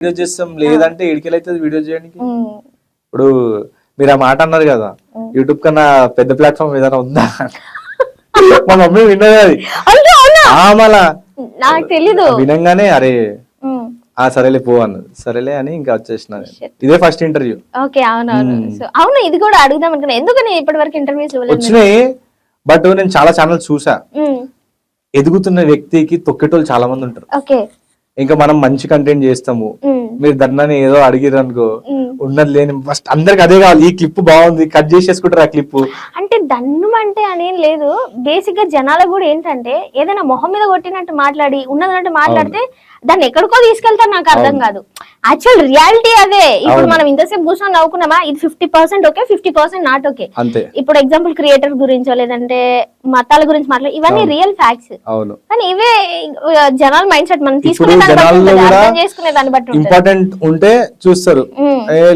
Video చేస్తాం లేదంటే ఎడికెళ్ళైతుంది video చేయడానికి? ఇప్పుడు మీరు ఆ మాట అన్నారు కదా యూట్యూబ్ కన్నా పెద్ద ప్లాట్ఫామ్ ఏదైనా ఉందా? మా మమ్మీ విన్నది అది. మళ్ళా. నాకు తెలీదు. వినంగానే అరే ఆ. సరేలే పో అన్నది. సరేలే అని ఇంకా వచ్చేసిన నేను. ఇదే ఫస్ట్ ఇంటర్వ్యూ. ఓకే అవునవును అవును. ఇది కూడా అడుగుదాం అనుకున్నా. ఎందుకని ఇప్పటి వరకు ఇంటర్వ్యూస్ వచ్చినాయి బట్ నేను చాలా ఛానల్స్ చూసా. ఎదుగుతున్న వ్యక్తికి తొక్కేటోళ్ళు చాలా మంది ఉంటారు. ఓకే. ఇంకా మనం మంచి కంటెంట్ చేస్తాము. మీరు ధర్నాని ఏదో అడిగిరు అనుకో. ఉన్నది లేని ఫస్ట్ అందరికి అదే కావాలి. ఈ క్లిప్ బాగుంది కట్ చేసేసుకుంటారు ఆ క్లిప్ అంటే దన్నం అంటే అనేం లేదు. బేసిక్గా జనాలకు కూడా ఏంటంటే ఏదైనా మొహం మీద కొట్టినట్టు మాట్లాడి ఉన్నదన్నట్టు మాట్లాడితే దాన్ని ఎక్కడికో తీసుకెళ్తారు నాకు అర్థం కాదు. యాక్చువల్ రియాలిటీ అదే. ఇప్పుడు. మనం ఇంతసేపు కూర్చొని నవ్వుకున్నామా? ఇది fifty percent okay fifty percent not okay ఇప్పుడు ఎగ్జాంపుల్ క్రియేటర్ గురించో లేదంటే మతాల గురించి మాట్లాడి ఇవన్నీ రియల్ ఫ్యాక్ట్స్ కానీ ఇవే ఆ, జనాల మైండ్ సెట్ మనం తీసుకునే చేసుకునే దాన్ని బట్టి ఇంపార్టెంట్ ఉంటే చూస్తారు.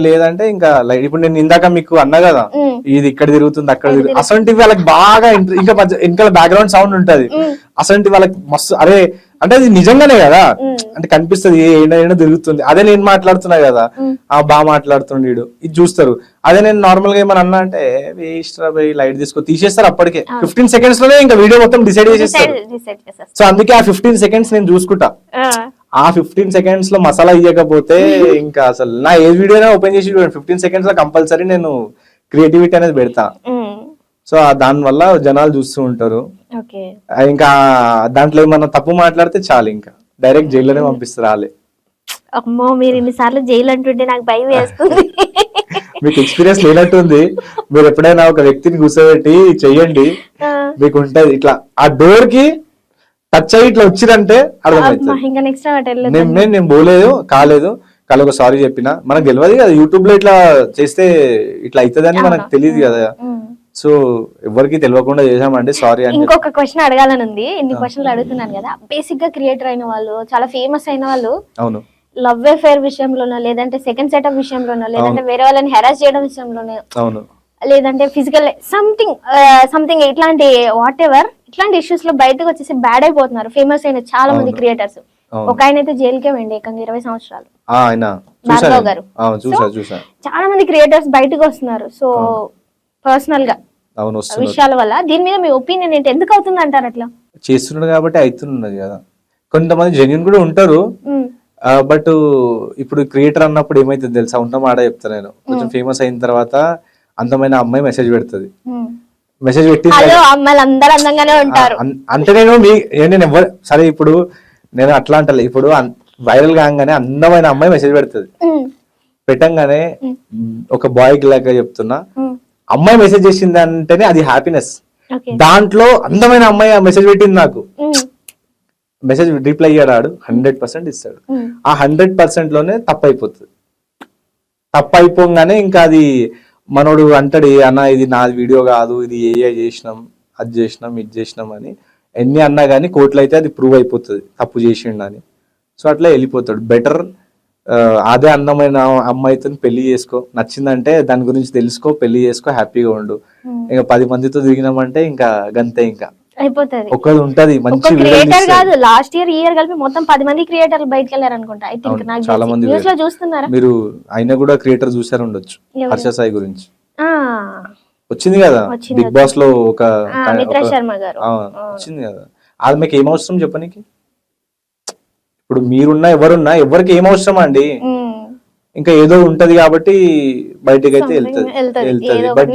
లేదంటే ఇంకా ఇప్పుడు నేను ఇందాక మీకు అన్నా కదా ఇది ఇక్కడ తిరుగుతుంది అక్కడ అసంటి వాళ్ళకి బాగా ఇంకా వెనకాల బ్యాక్గ్రౌండ్ సౌండ్ ఉంటది. అసంటి వాళ్ళకి మస్తు అరే అంటే అది నిజంగానే కదా. అంటే కనిపిస్తుంది ఏ ఏడా ఏడా తిరుగుతుంది. అదే నేను మాట్లాడుతున్నా కదా? ఆ బాగా మాట్లాడుతుండు వీడు. ఇది చూస్తారు. అదే నేను నార్మల్గా ఏమన్నా అన్నా అంటే వేస్ట్ లైట్ తీసుకో. తీసేస్తారు అప్పటికే. ఫిఫ్టీన్ సెకండ్స్లోనే ఇంకా వీడియో మొత్తం డిసైడ్ చేసేస్తారు. సో అందుకే ఆ ఫిఫ్టీన్ సెకండ్స్ నేను చూసుకుంటా. ఆ, ఫిఫ్టీన్ సెకండ్స్లో మసాలా ఇవ్వకపోతే ఇంకా అసలు నా ఏ వీడియో ఓపెన్ చేసి చూడండి. ఫిఫ్టీన్ సెకండ్స్లో కంపల్సరీ నేను క్రియేటివిటీ అనేది పెడతా. సో దాని వల్ల జనాలు చూస్తూ ఉంటారు. ఇంకా దాంట్లో ఏమన్నా తప్పు మాట్లాడితే చాలు ఇంకా. డైరెక్ట్ జైల్లోనే పంపిస్తారు వాళ్ళే అమ్మో మీరు ఇన్నిసార్లు జైలు అంటుంటే నాకు భయం వేస్తుంది. మీకు ఎక్స్పీరియన్స్ లేనట్టుంది. మీరు ఎప్పుడైనా ఒక వ్యక్తిని కూర్చోబెట్టి చెయ్యండి. మీకు ఉంటది. ఇట్లా ఆ డోర్కి టచ్ అయ్యి ఇట్లా వచ్చిరంటే అర్థమవుతుంది. నేను పోలేదు కాలేదు. కాలు ఒక సారీ చెప్పిన. మనకు తెలియదు కదా యూట్యూబ్లో ఇట్లా చేస్తే ఇట్లా అవుతుందని మనకు తెలియదు కదా. సో ఎవరికి తెలియకుండా చేసామండి సారీ ఇంకొక క్వశ్చన్ అడగాలని ఉంది. ఇన్ని క్వశ్చన్లు అడుగుతున్నాను కదా. బేసిక్గా క్రియేటర్ అయిన వాళ్ళు చాలా ఫేమస్ అయిన వాళ్ళు అవును. లవ్ అఫేర్ విషయంలోనో లేదంటే సెకండ్ సెటప్ విషయంలోనో లేదంటే వేరే వాళ్ళని హెరాస్ చేయడం విషయంలోనో అవును. లేదంటే ఫిజికల్ సంథింగ్ సంథింగ్ ఇట్లాంటి వాట్ ఎవర్ ఇట్లాంటి ఇష్యూస్లో బయటకు వచ్చేసి బ్యాడ్ అయిపోతున్నారు. ఫేమస్ అయిన చాలా మంది క్రియేటర్స్. ఒక ఆయన అయితే జైలుకే వెండి ఏకంగా ఇరవై సంవత్సరాలు. గారు. చాలా మంది క్రియేటర్స్ బయటకు వస్తున్నారు. సో పర్సనల్గా. అవును విషయాల వల్ల దీని మీద మీ ఒపీనియన్ ఏంటి? ఎందుకు అవుతుంది అంటారు అట్లా? చేస్తున్నాడు కాబట్టి అవుతున్నది కదా. కొంతమంది జెన్యున్ కూడా ఉంటారు. బట్ ఇప్పుడు క్రియేటర్ అన్నప్పుడు ఏమైతుంది తెలుసా? ఉన్న మాట చెప్తా నేను. కొంచెం ఫేమస్ అయిన తర్వాత అందమైన అమ్మాయి మెసేజ్ పెడుతుంది. మెసేజ్ పెట్టి అంటే నేను మీ నేను ఎవరు సరే ఇప్పుడు నేను అట్లా అంటలే. ఇప్పుడు వైరల్ కాగానే అందమైన అమ్మాయి మెసేజ్ పెడుతుంది. పెట్టంగానే ఒక బాయ్ లాగా చెప్తున్నా. అమ్మాయి మెసేజ్ చేసింది అంటేనే అది హ్యాపీనెస్ దాంట్లో అందమైన అమ్మాయి మెసేజ్ పెట్టింది నాకు. మెసేజ్ రిప్లై ఇయ్యాడు హండ్రెడ్ పర్సెంట్ ఇస్తాడు. ఆ హండ్రెడ్ పర్సెంట్లోనే తప్పు అయిపోతుంది తప్పు అయిపోగానే ఇంకా అది మనోడు అంటాడు "ఏ అన్న ఇది నా వీడియో కాదు ఇది ఏ చేసినాం అది చేసినాం ఇది చేసినాం అని. ఎన్ని అన్నా కానీ కోర్టులో అయితే అది ప్రూవ్ అయిపోతుంది తప్పు చేసిండు అని. సో అట్లా వెళ్ళిపోతాడు. బెటర్ అదే అందమైన అమ్మాయితో పెళ్ళి చేసుకో. నచ్చిందంటే దాని గురించి తెలుసుకో పెళ్ళి చేసుకో హ్యాపీగా ఉండు. ఇంకా పది మందితో దిగినామంటే ఇంకా గంతే ఇంకా. అయిపోతుంది. ఒక్కది ఉంటది మంచి క్రియేటర్. కాదు లాస్ట్ ఇయర్ ఇయర్ కలిపి మొత్తం పది మంది క్రియేటర్లు బయటకు వెళ్ళారు అనుకుంటా ఐ థింక్ నాకు చాలా మంది న్యూస్లో చూస్తున్నారా? మీరు ఆయన కూడా క్రియేటర్ చూసారు ఉండొచ్చు? హర్ష సాయి గురించి. ఆ, వచ్చింది కదా బిగ్ బాస్లో ఒక మిత్రా శర్మ గారు. వచ్చింది కదా. అది మీకు ఏం అవసరం చెప్పనీకి? ఇప్పుడు మీరున్నా ఎవరున్నా ఎవరికి ఏం అవసరం అండి? ఇంకా ఏదో ఉంటది కాబట్టి బయటకి అయితే వెళ్తది. వెళ్తది. బట్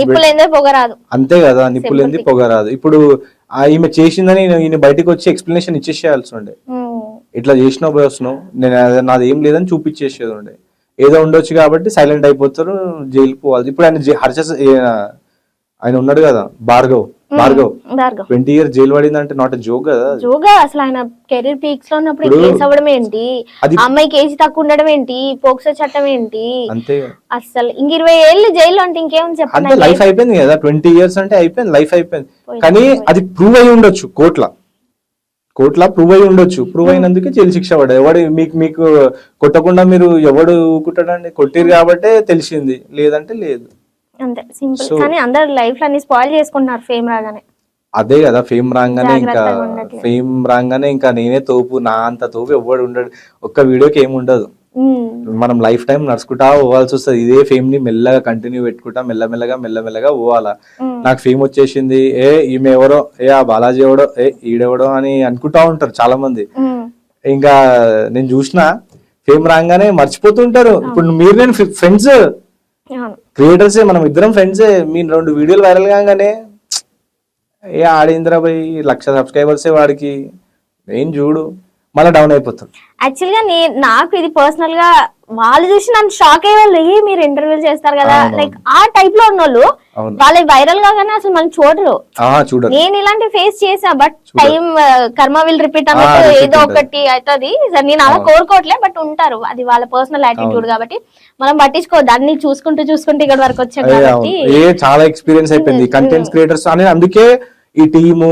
అంతే కదా నిప్పులేంది పొగరాదు. ఇప్పుడు ఈమె చేసిందని ఈయన- ఈయన బయటకు వచ్చి ఎక్స్ప్లెనేషన్ ఇచ్చేసేయాల్సి ఉండే. ఇట్లా చేసినావు పోయి వస్తున్నావు నేను నాది ఏం లేదని చూపించేసేది ఉండే. ఏదో ఉండొచ్చు కాబట్టి సైలెంట్ అయిపోతారు జైలుకి పోవాలి. ఇప్పుడు ఆయన హర్ష ఆయన ఉన్నాడు కదా Bhargav. Bhargav twenty years jail పడింది అంటే నాట్ జోక్ కదా. జోగా అసలు ఆయన కెరీర్ పీక్స్లో ఉన్నప్పుడు కేసు అవ్వడం ఏంటి? అమ్మాయికి ఏజ్ తక్కువ ఉండడం ఏంటి? పోక్సో చట్టం ఏంటి? అంతే. అసలు ఇంక ఇరవై ఏళ్ళు జైల్లో అంటే ఇంకేం చెప్పండి లైఫ్ అయిపోయింది కదా. ట్వంటీ ఇయర్స్ అంటే అయిపోయింది లైఫ్ అయిపోయింది. కానీ అది ప్రూవ్ అయి ఉండొచ్చు కోర్టుల. కోర్టుల ప్రూవ్ అయి ఉండొచ్చు. ప్రూవ్ అయినందుకే జైలు శిక్ష పడ్డది ఎవడు మీకు మీకు కొట్టకుండా మీరు ఎవడు ఊకుంటాడండి కొట్టిరు కాబట్టే తెలిసింది. లేదంటే లేదు. అంతే సింపుల్. So- కానీ అందరు లైఫ్ అన్ని స్పాయిల్ చేసుకుంటున్నారు ఫేమ్ రాగానే. అదే కదా ఫేమ్ రాగానే ఇంకా. ఫేమ్ రాగానే ఇంకా నేనే తోపు నా అంత తోపు ఎవడు ఉండడు. ఒక్క వీడియోకి ఏమి ఉండదు. మనం లైఫ్ టైం నడుచుకుంటా పోవాల్సి వస్తుంది. ఇదే ఫేమ్ని మెల్లగా కంటిన్యూ పెట్టుకుంటా మెల్లమెల్లగా మెల్లమెల్లగా పోవాలా. నాకు ఫేమ్ వచ్చేసింది ఏ ఈమె ఎవరో ఏ ఆ బాలాజీ ఎవడో ఏ ఈడెవడో అని అనుకుంటా ఉంటారు చాలా మంది ఇంకా నేను చూసిన ఫేమ్ రాగానే మర్చిపోతుంటారు ఇప్పుడు మీరు నేను ఫ్రెండ్స్ క్రియేటర్సే మనం ఇద్దరం ఫ్రెండ్సే మీ రెండు వీడియోలు వైరల్ కాగానే ఏ ఆడింద్రా పోయి లక్ష సబ్స్క్రైబర్సే వాడికి నేను చూడు. మళ్ళీ డౌన్ అయిపోతాడు యాక్చువల్గా నేను నాకు ఇది పర్సనల్గా వాళ్ళు చూసి నన్ను షాక్ అయ్యే వాళ్ళు ఏ మీరు ఇంటర్వ్యూలు చేస్తారు కదా. లైక్ ఆ టైప్లో ఉన్న వాళ్ళు వాళ్ళ వైరల్ గానే అసలు మనం చూడరు. నేను ఇలాంటి ఫేస్ చేసా but time karma will repeat అన్నట్టు ఏదో. ఒకటి అవుతుంది నేను అలా కోరుకోవట్లే బట్ ఉంటారు. అది వాళ్ళ పర్సనల్ యాటిట్యూడ్ కాబట్టి మనం పట్టించుకోవద్దు. అన్ని చూసుకుంటూ చూసుకుంటూ ఇక్కడ వరకు వచ్చాం కాబట్టి చాలా ఎక్స్పీరియన్స్ అయిపోయింది. కంటెంట్స్ క్రియేటర్స్ అని అందుకే ఈ టీము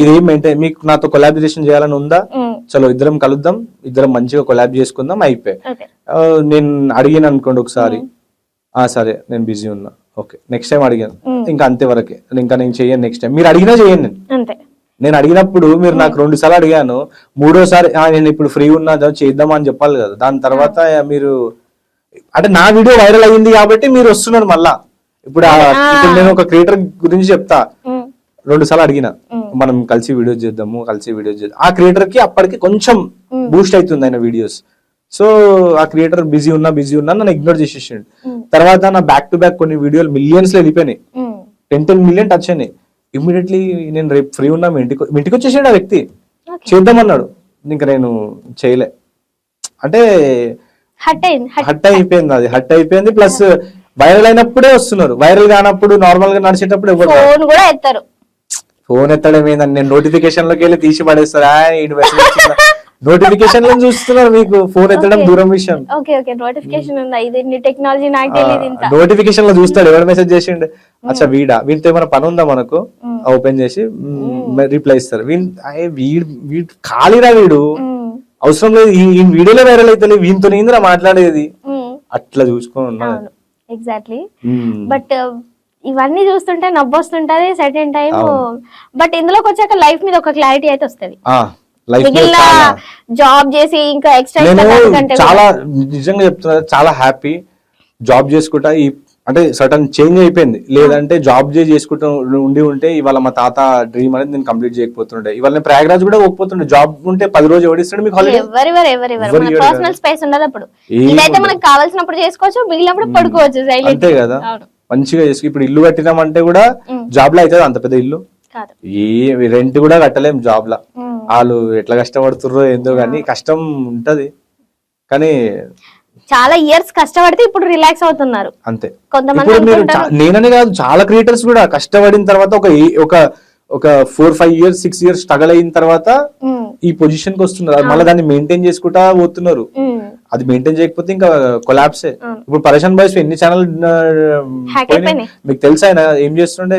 ఇది మెయింటైన్ మీకు నాతో కొలాబరేషన్ చేయాలని ఉందా? చలో ఇద్దరం కలుద్దాం. ఇద్దరం మంచిగా కొలాబ్ చేసుకుందాం. అయిపోయి నేను అడిగాను అనుకోండి ఒకసారి. ఆ సరే నేను బిజీ ఉన్నా. ఓకే నెక్స్ట్ టైం అడిగాను. ఇంకా అంతే వరకే. ఇంకా నేను చెయ్యను నెక్స్ట్ టైం మీరు అడిగినా చెయ్యను నేను. నేను అడిగినప్పుడు మీరు నాకు రెండు సార్లు అడిగాను. మూడోసారి "ఆ, నేను ఇప్పుడు ఫ్రీ ఉన్నా దా- చేద్దామా అని చెప్పాలి కదా. దాని తర్వాత మీరు అంటే నా వీడియో వైరల్ అయ్యింది కాబట్టి మీరు వస్తున్నారు మళ్ళా. ఇప్పుడు నేను ఒక క్రియేటర్ గురించి చెప్తా. రెండు సార్లు అడిగిన మనం కలిసి వీడియోస్ చేద్దాము కలిసి వీడియోస్ చేద్దాం ఆ క్రియేటర్కి అప్పటికి కొంచెం బూస్ట్ అవుతుంది ఆయన వీడియోస్ సో ఆ క్రియేటర్ బిజీ ఉన్నా బిజీ ఉన్నా నన్ను ఇగ్నోర్ చేసేసిండు. తర్వాత నా బ్యాక్ టు బ్యాక్ కొన్ని వీడియోలు మిలియన్స్లో వెళ్ళిపోయినాయి. టెన్ టెన్ మిలియన్ టచ్ అయినాయి. ఇమ్మీడియట్లీ నేను రేపు ఫ్రీ ఉన్నా ఇంటికి ఇంటికి వచ్చేసాడు ఆ వ్యక్తి. చేద్దామన్నాడు. ఇంకా నేను చేయలే. అంటే హట్ అయిపోయింది అది హట్ అయిపోయింది. ప్లస్ వైరల్ అయినప్పుడే వస్తున్నారు. వైరల్ కానప్పుడు నార్మల్గా నడిచేటప్పుడు ఎవరు ఫోన్ కూడా ఎత్తారు. ఫోన్ ఎత్తడం ఏందని నేను నోటిఫికేషన్లోకి వెళ్ళి తీసి పడేస్తారా? నోటిఫికేషన్లో చూస్తున్నారు మీకు? ఫోన్ ఎత్తడం దూరం విషయం. ఓకే ఓకే నోటిఫికేషన్ ఉందా? ఇది టెక్నాలజీ నాకు తెలియదు ఇంత. నోటిఫికేషన్లో చూస్తాడు. ఎవరు మెసేజ్ చేసిండు? అచ్చా వీడా? వీటితో ఏమైనా పని ఉందా మనకు? ఓపెన్ చేసి రిప్లై ఇస్తారు. వీన్ అయ్యే వీడు వీడు ఖాళీరా వీడు? అవసరం లేదు. ఈ వీడియోలో వైరల్ అయితే వీనితో ఏందిరా మాట్లాడేది? అట్లా చూసుకొని ఉన్నా అవును. ఎగ్జాక్ట్లీ. బట్ ఇవన్నీ చూస్తుంటే నవ్వొస్తుంటది సర్టెన్ టైం బట్ ఇందులోకి వచ్చాక లైఫ్ మీద ఒక క్లారిటీ అయితే వస్తది. మిగిలిన జాబ్ చేసి ఇంకా ఎక్స్ట్రా చాలా నిజంగా చెప్తున్నా చాలా హ్యాపీ జాబ్ చేసుకుంటా ఈ అంటే సడన్ చేంజ్ అయిపోయింది. లేదంటే జాబ్ చేసి చేసుకుంటూ ఉండి ఉంటే ఇవాళ మా తాత డ్రీమ్ అనేది నేను కంప్లీట్ చేయకపోతుండే. ఇవాళ నేను ప్రయాగరాజ్ కూడా పోకపోతుండే. జాబ్ ఉంటే పది రోజు ఎవడిస్తాడు మీకు పర్సనల్ స్పేస్ ఉండదు అప్పుడు. ఏం ఇదైతే మనకు కావాల్సినప్పుడు చేసుకోవచ్చు మిగిలినప్పుడు పడుకోవచ్చు అంతే కదా? మంచిగా చేసుకు ఇప్పుడు ఇల్లు కట్టినామంటే కూడా జాబ్లో అవుతుంది అంత పెద్ద ఇల్లు? ఏ రెంట్ కూడా కట్టలేం జాబ్ లా వాళ్ళు ఎట్లా కష్టపడుతుర్రో ఏందో కానీ కష్టం ఉంటది. కానీ చాలా ఇయర్స్ కష్టపడితే ఇప్పుడు రిలాక్స్ అవుతున్నారు. అంతే. కొంతమంది నేననే కాదు చాలా క్రియేటర్స్ కూడా కష్టపడిన తర్వాత ఒక ఒక ఒక four five years six years struggle అయిన తర్వాత ఈ పొజిషన్కి వస్తున్నారు మళ్ళీ దాన్ని మెయింటైన్ చేసుకుంటా పోతున్నారు. అది మెయింటైన్ చేయకపోతే ఇంకా కొలాప్సే. ఇప్పుడు పరేషన్ బాయ్స్ ఎన్ని ఛానల్. మీకు తెలుసా ఆయన ఏం చేస్తుండే?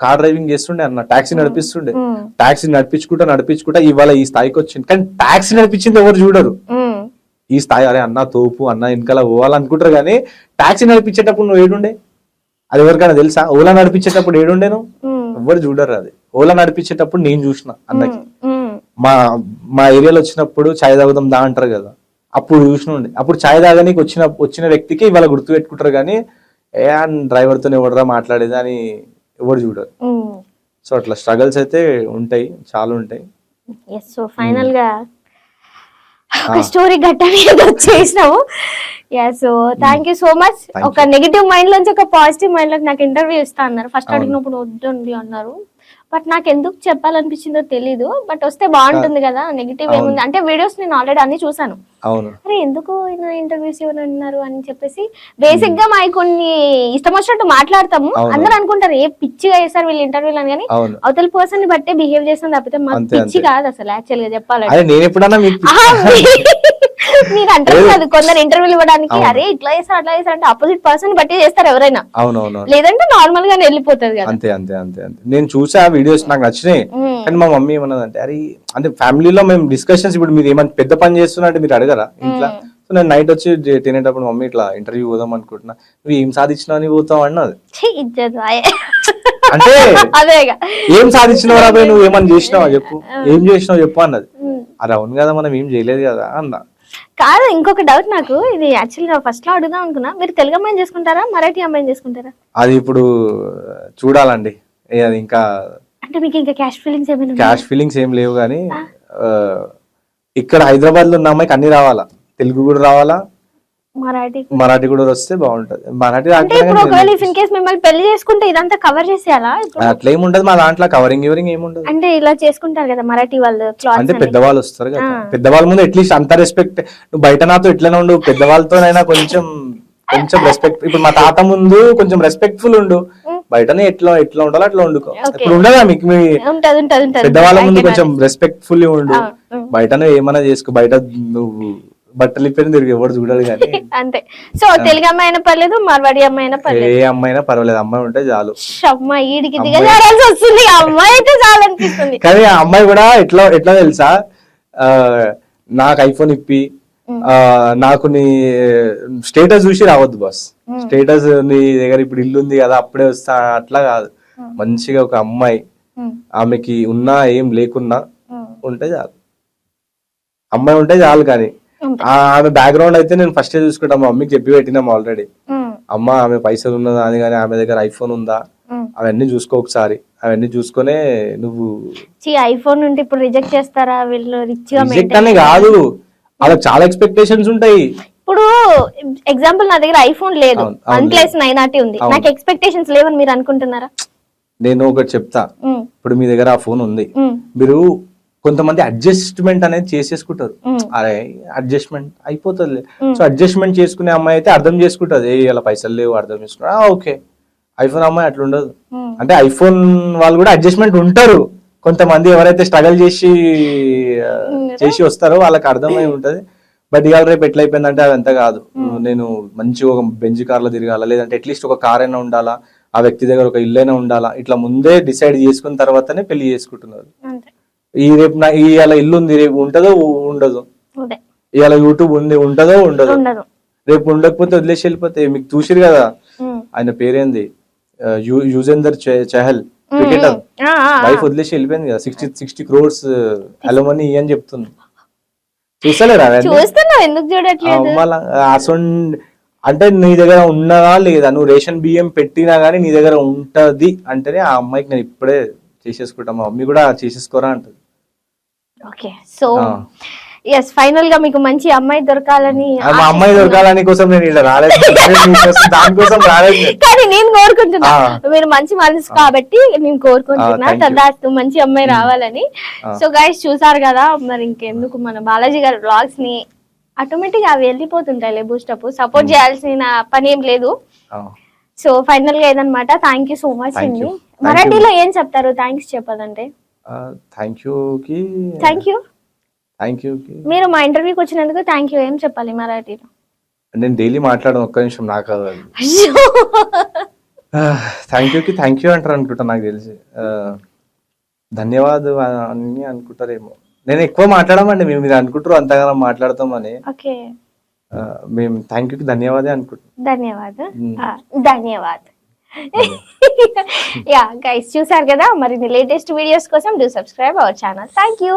కార్ డ్రైవింగ్ చేస్తుండే అన్న టాక్సీ నడిపిస్తుండే. టాక్సీ నడిపించుకుంటా నడిపించుకుంటా ఇవాళ ఈ స్థాయికి వచ్చింది. కానీ టాక్సీ నడిపించింది ఎవరు చూడరు. ఈ స్థాయి అరే అన్న తోపు అన్న వెనకాల పోవాలనుకుంటారు కానీ టాక్సీ నడిపించేటప్పుడు నువ్వు ఏడుండే? అది ఎవరికైనా తెలుసా? ఓలా నడిపించేటప్పుడు ఏడుండే నువ్వు? ఎవరు చూడరు అది. ఓలా నడిపించేటప్పుడు నేను చూసిన అన్నకి. మా మా ఏరియాలో వచ్చినప్పుడు చాయ్ తాగుదాం దా అంటారు కదా. అప్పుడు చూసిన ఉండే అప్పుడు చాయ్ తాగడానికి వచ్చిన వచ్చిన వ్యక్తికి ఇవాళ గుర్తు పెట్టుకుంటారు కానీ ఏ డ్రైవర్తో ఎవడరా మాట్లాడేది అని ఎవరు చూడరు. సో అట్లా స్ట్రగల్స్ అయితే ఉంటాయి చాలా ఉంటాయి. సో ఫైనల్గా ఒక స్టోరీ గట్ట మీద వచ్చేసినాము. Yeah so thank you so much ఒక నెగిటివ్ మైండ్ నుంచి ఒక పాజిటివ్ మైండ్లోకి నాకు ఇంటర్వ్యూ ఇస్తా అన్నారు. ఫస్ట్ అడిగినప్పుడు వద్దండి అన్నారు. బట్ నాకు ఎందుకు చెప్పాలనిపించిందో తెలీదు. బట్ వస్తే బాగుంటుంది కదా నెగిటివ్ ఏముంది? అంటే వీడియోస్ నేను ఆల్రెడీ అన్ని చూసాను అరే ఎందుకు ఇంటర్వ్యూస్ ఇవ్వనున్నారు అని చెప్పేసి బేసిక్గా మా కొన్ని ఇష్టం వచ్చినట్టు మాట్లాడతాము. అందరూ అనుకుంటారు ఏ పిచ్చిగా చేస్తారు వీళ్ళు ఇంటర్వ్యూలు అని. కానీ అవతల పర్సన్ని బట్టే బిహేవ్ చేస్తాం తప్పితే మాకు పిచ్చి కాదు అసలు యాక్చువల్గా చెప్పాలంటే మీరు అంటారు కాదు కొందరు ఇంటర్వ్యూలు ఇవ్వడానికి అరే ఇట్లా చేస్తారు అట్లా చేస్తారు అంటే అపోజిట్ పర్సన్ బట్టి చేస్తారు ఎవరైనా. అవును అవును అవును. లేదంటే నార్మల్ గానే వెళ్ళిపోతుంది కదా. అంతే అంతే అంతే అంతే. నేను చూసా వీడియోస్ నాకు నచ్చినాయి. కానీ మా మమ్మీ ఏమన్నదంటే అరే అంటే ఫ్యామిలీలో మేము డిస్కషన్స్ ఇప్పుడు మీరు ఏమైనా పెద్ద పని చేస్తున్నా అంటే మీరు అడగరా ఇంట్లో? సో నేను నైట్ వచ్చి తినేటప్పుడు మమ్మీ ఇట్లా ఇంటర్వ్యూ పోదాం అనుకుంటున్నా. నువ్వు ఏం సాధించినావు అని పోతావు అన్నది. అంటే ఏం సాధించినవరా పోయి నువ్వు ఏమని చేసినావా చెప్పు? ఏం చేసినావు చెప్పు అన్నది. అరే అవును కదా మనం ఏం చేయలేదు కదా అన్న. కాదు ఇంకొక డౌట్ నాకు. ఇది యాక్చువల్గా ఫస్ట్లో అడుగుదాం అనుకున్నా. మీరు తెలుగు అమ్మాయిని చేసుకుంటారా? మరాఠీ అమ్మాయిని చేసుకుంటారా? అది ఇప్పుడు చూడాలండి. ఏ అది ఇంకా అంటే మీకు ఇంకా క్యాష్ ఫీలింగ్స్ ఏమైనా ఉన్నాయా? క్యాష్ ఫీలింగ్స్ ఏం లేవు కానీ ఆ, ఇక్కడ హైదరాబాద్లో ఉన్న అమ్మాయికి అన్ని రావాలా? తెలుగు కూడా రావాలా? మరాఠీ కూడా. వస్తే బాగుంటది. మరాఠీ మిమ్మల్ని పెళ్ళి చేసుకుంటే ఇదంతా కవర్ చేసేయాలా? అట్లా ఏముంటది మా దాంట్లో కవరింగ్ గివరింగ్ ఏముండదు అంటే ఇలా చేసుకుంటారు కదా మరాఠీ వాళ్ళు అంటే పెద్దవాళ్ళు వస్తారు కదా. పెద్దవాళ్ళ ముందు అట్లీస్ట్ అంత రెస్పెక్ట్ నువ్వు బయట నాతో ఎట్లనే ఉండు పెద్దవాళ్ళతోనైనా కొంచెం కొంచెం రెస్పెక్ట్ ఇప్పుడు మా తాత ముందు కొంచెం రెస్పెక్ట్ఫుల్ ఉండు. బయటనే ఎట్లా ఎట్లా ఉండాలో అట్లా వండుకో. ఇప్పుడు ఉండదా మీకు మీ పెద్దవాళ్ళ ముందు కొంచెం రెస్పెక్ట్ఫుల్ ఉండు. బయటనే ఏమైనా చేసుకో. బయట నువ్వు బట్టలు ఇప్పని తిరిగి ఎవరు చూడాలి కానీ. అంతే. సో తెలుగు అమ్మాయి అయినా పర్లేదు మార్వాడి అమ్మాయి అయినా పర్లేదు. ఏ అమ్మాయినా పర్వాలేదు అమ్మాయి ఉంటే చాలు. అమ్మాయి ఈడికి దిగజారాల్సి వస్తుంది అమ్మాయి అయితే చాలనిపిస్తుంది కానీ ఆ అమ్మాయి కూడా ఎట్లా ఎట్లా తెలుసా? నాకు ఐఫోన్ ఇప్పి నాకు నీ స్టేటస్ చూసి రావద్దు బాస్. స్టేటస్ నీ దగ్గర ఇప్పుడు ఇల్లు ఉంది కదా అప్పుడే వస్తా అట్లా కాదు. మంచిగా ఒక అమ్మాయి ఆమెకి ఉన్నా ఏం లేకున్నా ఉంటే చాలు. అమ్మాయి ఉంటే చాలు కానీ. ఆమె బ్యాక్గ్రౌండ్ అయితే నేను ఫస్ట్ చూసుకుంటా మా మమ్మీకి చెప్పి పెట్టినాం ఆల్రెడీ అమ్మ ఆమె పైసలు ఉన్నదా అని కానీ ఆమె దగ్గర ఐఫోన్ ఉందా. అవన్నీ చూసుకో ఒకసారి. అవన్నీ చూసుకొనే నువ్వు ఐఫోన్ నుండి ఇప్పుడు రిజెక్ట్ చేస్తారా? వీళ్ళు రిచ్ రిజెక్ట్ అనే కాదు. వాళ్ళకి చాలా ఎక్స్పెక్టేషన్స్ ఉంటాయి. ఇప్పుడు ఎగ్జాంపుల్ నా దగ్గర ఐఫోన్ లేదు. వన్ ప్లస్ నైన్ ఆర్టీ ఉంది. నాకు ఎక్స్పెక్టేషన్స్ లేవని మీరు అనుకుంటున్నారా? నేను ఒకటి చెప్తా. ఇప్పుడు మీ దగ్గర ఆ ఫోన్ ఉంది. మీరు కొంతమంది అడ్జస్ట్మెంట్ అనేది చేసేసుకుంటారు. అరే అడ్జస్ట్మెంట్ అయిపోతుంది. సో అడ్జస్ట్మెంట్ చేసుకునే అమ్మాయి అయితే అర్థం చేసుకుంటది. ఏ ఇలా పైసలు లేవు అర్థం చేసుకున్నా ఓకే. ఐఫోన్ అమ్మాయి అట్లా ఉండదు. అంటే ఐఫోన్ వాళ్ళు కూడా అడ్జస్ట్మెంట్ ఉంటారు. కొంతమంది ఎవరైతే స్ట్రగల్ చేసి చేసి వస్తారో వాళ్ళకి అర్థమై ఉంటది. బట్ ఇవాళ రేపు ఎట్లా అయిపోయిందంటే అదంతా కాదు. నేను మంచిగా ఒక బెంజ్ కార్లో తిరగాల? లేదంటే అట్లీస్ట్ ఒక కార్ అయినా ఉండాలా? ఆ వ్యక్తి దగ్గర ఒక ఇల్లు అయినా ఉండాలా? ఇట్లా ముందే డిసైడ్ చేసుకున్న తర్వాతనే పెళ్ళి చేసుకుంటున్నారు. ఈ రేపు నా ఇవాళ ఇల్లు ఉంది రేపు ఉంటుందో ఉండదు? ఇవాళ యూట్యూబ్ ఉంది ఉంటుందో ఉండదు? రేపు ఉండకపోతే వదిలేసి వెళ్ళిపోతే మీకు చూసిరు కదా. ఆయన పేరేంది? యుజేందర్ చహల్ క్రికెటర్. వైఫ్ వదిలేసి వెళ్ళిపోయింది కదా? సిక్స్టీ సిక్స్టీ క్రోర్స్ అలమని అని చెప్తుంది. అసొన్ అంటే నీ దగ్గర ఉన్నదా లేదా? నువ్వు రేషన్ బియ్యం పెట్టినా గానీ నీ దగ్గర ఉంటది అంటేనే ఆ అమ్మాయికి నేను ఇప్పుడే చేసేసుకుంటా మా మమ్మీ కూడా చేసేసుకోరా అంటది. Okay so. ఎస్ ఫైనల్గా మీకు మంచి అమ్మాయి దొరకాలని మా అమ్మాయి దొరకాలని కోసం నేను ఇలా రాలేదు. దానికోసం రాలేదు. కానీ నేను కోరుకుంటున్నా. మీరు మంచి మనసు కాబట్టి నేను కోరుకుంటున్నా. తదాస్తు మంచి అమ్మాయి రావాలని. ఆ. సో గైస్ చూసారు కదా మరి ఇంకెందుకు మన బాలాజీ గారి బ్లాగ్స్ని ఆటోమేటిక్ అవి వెళ్ళిపోతుంటాయి బూస్టప్ సపోర్ట్ చేయాల్సిన పని ఏం లేదు. సో ఫైనల్గా ఏదన్నమాట? థ్యాంక్ యూ సో మచ్ అండి మరాఠీలో ఏం చెప్తారు? థ్యాంక్స్ చెప్పాలంటే. థ్యాంక్ యూ కి థ్యాంక్ యూ థ్యాంక్ యూ కి. మీరు మా ఇంటర్వ్యూకి వచ్చినందుకు థ్యాంక్ యూ ఏం చెప్పాలి మరాఠీలో? నేను డైలీ మాట్లాడడం ఒక్క నిమిషం నాకు కాదు థ్యాంక్ యూ కి థ్యాంక్ యూ అంటారు అనుకుంటా నాకు తెలిసి. ధన్యవాద్ అని అనుకుంటారేమో. నేను ఎక్కువ మాట్లాడమండి మేము మీరు అనుకుంటారు అంతగానో మాట్లాడతామని. ఓకే. మేము థ్యాంక్ యూ కి ధన్యవాదే అనుకుంటాం ధన్యవాద్ ధన్యవాద్ యా గైస్ చూసారు కదా? మరి లేటెస్ట్ వీడియోస్ కోసం do subscribe our channel thank you